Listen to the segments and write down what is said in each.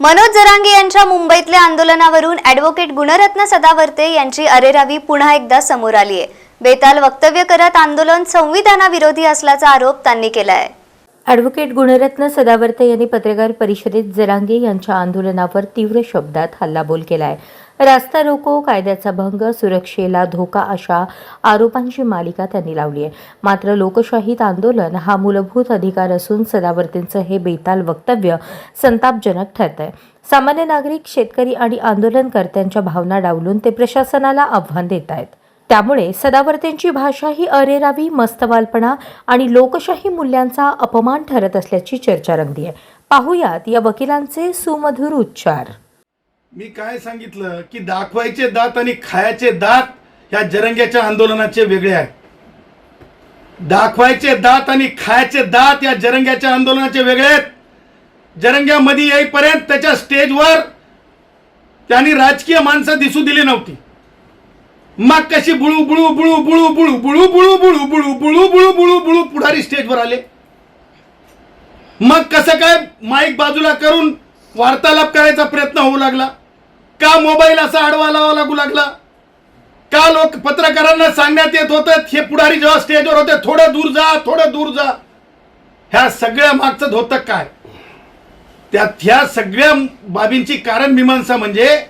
मनोज जरांगे यांच्या मुंबईतल्या आंदोलनावरून ॲडव्होकेट गुणरत्न सदावर्ते यांची अरेरावी पुन्हा एकदा समोर आली आहे. बेताल वक्तव्य करत आंदोलन संविधानाविरोधी असल्याचा आरोप त्यांनी केला आहे ॲडव्होकेट गुणरत्न सदावर्ते यांनी पत्रकार परिषदेत जरांगे यांच्या आंदोलनावर तीव्र शब्दात हल्लाबोल केला आहे रास्ता रोको कायद्याचा भंग सुरक्षेला धोका अशा आरोपांची मालिका त्यांनी लावली आहे. मात्र लोकशाहीत आंदोलन हा मूलभूत अधिकार असून सदावर्तींचं हे बेताल वक्तव्य संतापजनक ठरत आहे सामान्य नागरिक शेतकरी आणि आंदोलनकर्त्यांच्या भावना डावलून ते प्रशासनाला आव्हान देत आहेत. त्यामुळे सदावर्त्यांची भाषा ही अरेरावी मस्तवालपणा आणि लोकशाही मूल्यांचा अपमान ठरत असल्याची चर्चा रंगली आहे. पाहुयात या वकिलांचे सुमधुर उच्चार. मी काय सांगितलं की दाखवायचे दात आणि खायचे दात ह्या जरंग्याच्या आंदोलनाचे वेगळे आहेत दाखवायचे दात आणि खायचे दात या जरंग्याच्या आंदोलनाचे वेगळे आहेत जरंग्यामध्ये येईपर्यंत त्याच्या स्टेजवर त्यांनी राजकीय माणसं दिसू दिली नव्हती मग कशी बुळू बुळू बुळू बुळू बुळू बुळू बुळू बुळू बुळू बुळू बुळू बुळू बुळू पुढारी स्टेजवर आले मग कसं काय माईक बाजूला करून वार्तालाप करायचा प्रयत्न होऊ लागला का मोबाईल असा आडवा लावा लागू लागला? का लोक पत्रकारांना सांगण्यात येत होतं हे पुढारी जेव्हा स्टेजवर होते थोडं दूर जा थोडं दूर जा. ह्या सगळ्या मागचं होतं काय? त्यात ह्या सगळ्या बाबींची कारण मीमांसा म्हणजे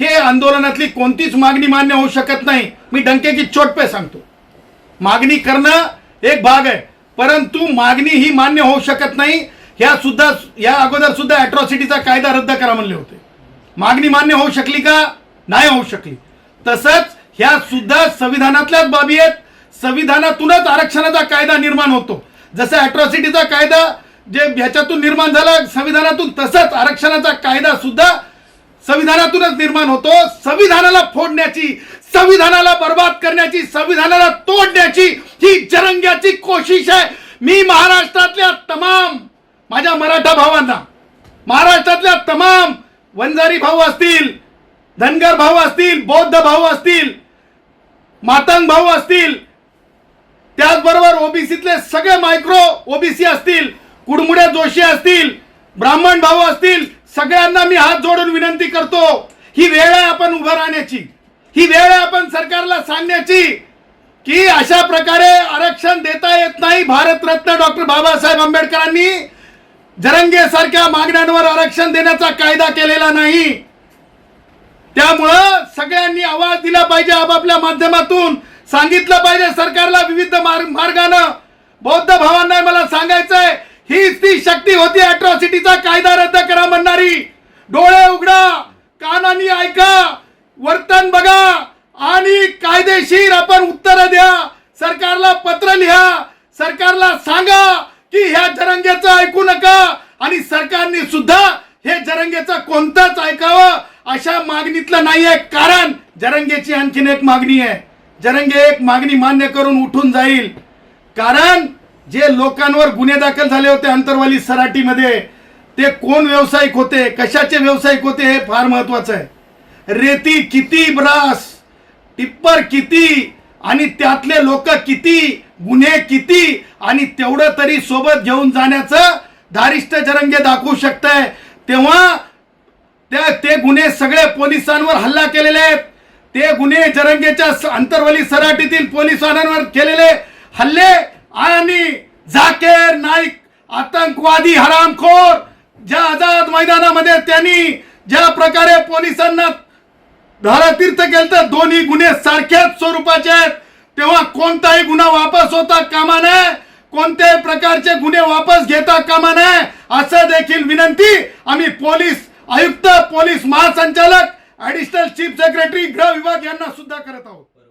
हे आंदोलनातली कोणतीच मागणी मान्य होऊ शकत नाही. मी डंके की चोट पे सांगतो. मागणी करणं एक भाग आहे. परंतु मागणी ही मान्य होऊ शकत नाही. ह्या सुद्धा या अगोदर सुद्धा अॅट्रॉसिटीचा कायदा रद्द करा म्हणले होते. मागणी मान्य होऊ शकली का? नाही होऊ शकली. तसंच ह्या सुद्धा संविधानातल्याच बाबी आहेत. संविधानातूनच आरक्षणाचा कायदा निर्माण होतो. जसं अॅट्रॉसिटीचा कायदा जे ह्याच्यातून निर्माण झाला संविधानातून तसंच आरक्षणाचा कायदा सुद्धा संविधानातूनच निर्माण होतो. संविधानाला फोडण्याची संविधानाला बर्बाद करण्याची संविधानाला तोडण्याची ही जरंग्याची कोशिश आहे. मी महाराष्ट्रातल्या तमाम माझ्या मराठा भावांना महाराष्ट्रातल्या तमाम वंजारी भाऊ असतील धनगर भाऊ असतील बौद्ध भाऊ असतील मातंग भाऊ असतील त्याचबरोबर ओबीसीतले सगळे मायक्रो ओबीसी असतील कुडमुड्या जोशी असतील ब्राह्मण भाऊ असतील सगळ्यांना मी हात जोडून विनंती करतो ही वेळ आहे आपण उभं राहण्याची. ही वेळ आहे आपण सरकारला सांगण्याची की अशा प्रकारे आरक्षण देता येत नाही भारतरत्न डॉक्टर बाबासाहेब आंबेडकरांनी. जरंगे सारख्या मागण्यांवर आरक्षण देण्याचा कायदा केलेला नाही. त्यामुळं सगळ्यांनी आवाज दिला पाहिजे आपापल्या माध्यमातून. सांगितलं पाहिजे सरकारला विविध मार्ग मार्गानं. बौद्ध भावांना मला सांगायचंय हीच ती शक्ती होती अॅट्रॉसिटीचा कायदा रद्द करा म्हणणारी. डोळे उघडा कानानी ऐका वर्तन बघा आणि कायदेशीर आपण उत्तर द्या. सरकारला पत्र लिहा सरकारला सांगा. की ह्या जरंग्याचं ऐकू नका आणि सरकारने सुद्धा हे जरंगेचं कोणताच ऐकावं अशा मागणीतलं नाहीये. कारण जरंगेची आणखीन एक मागणी आहे. जरंगे एक मागणी मान्य करून उठून जाईल. कारण जे लोकांवर गुन्हे दाखल झाले होते अंतरवाली सराटीमध्ये ते कोण व्यावसायिक होते? कशाचे व्यावसायिक होते हे फार महत्वाचं आहे. रेती किती ब्रास टिप्पर किती आणि त्यातले लोक किती गुन्हे किती आणि तेवढं तरी सोबत घेऊन जाण्याचं धारिष्ट जरंगे दाखवू शकतंय. तेव्हा त्या ते गुन्हे सगळे पोलिसांवर हल्ला केलेले आहेत. ते गुन्हे जरंगेच्या अंतरवली सराटीतील पोलिसांवर केलेले हल्ले आणि झाकेर नाईक आतंकवादी हरामखोर ज्या आझाद मैदानामध्ये त्यांनी ज्या प्रकारे पोलिसांना धारातीर्थ केलं तर दोन्ही गुन्हे सारख्याच स्वरूपाचे आहेत. तेव्हा कोणताही गुन्हा वापस होता कामा नये. कोणत्याही प्रकारचे गुन्हे वापस घेता कामा नये. असं देखील विनंती आम्ही पोलीस आयुक्त पोलीस महासंचालक ऍडिशनल चीफ सेक्रेटरी गृह विभाग यांना सुद्धा करत आहोत.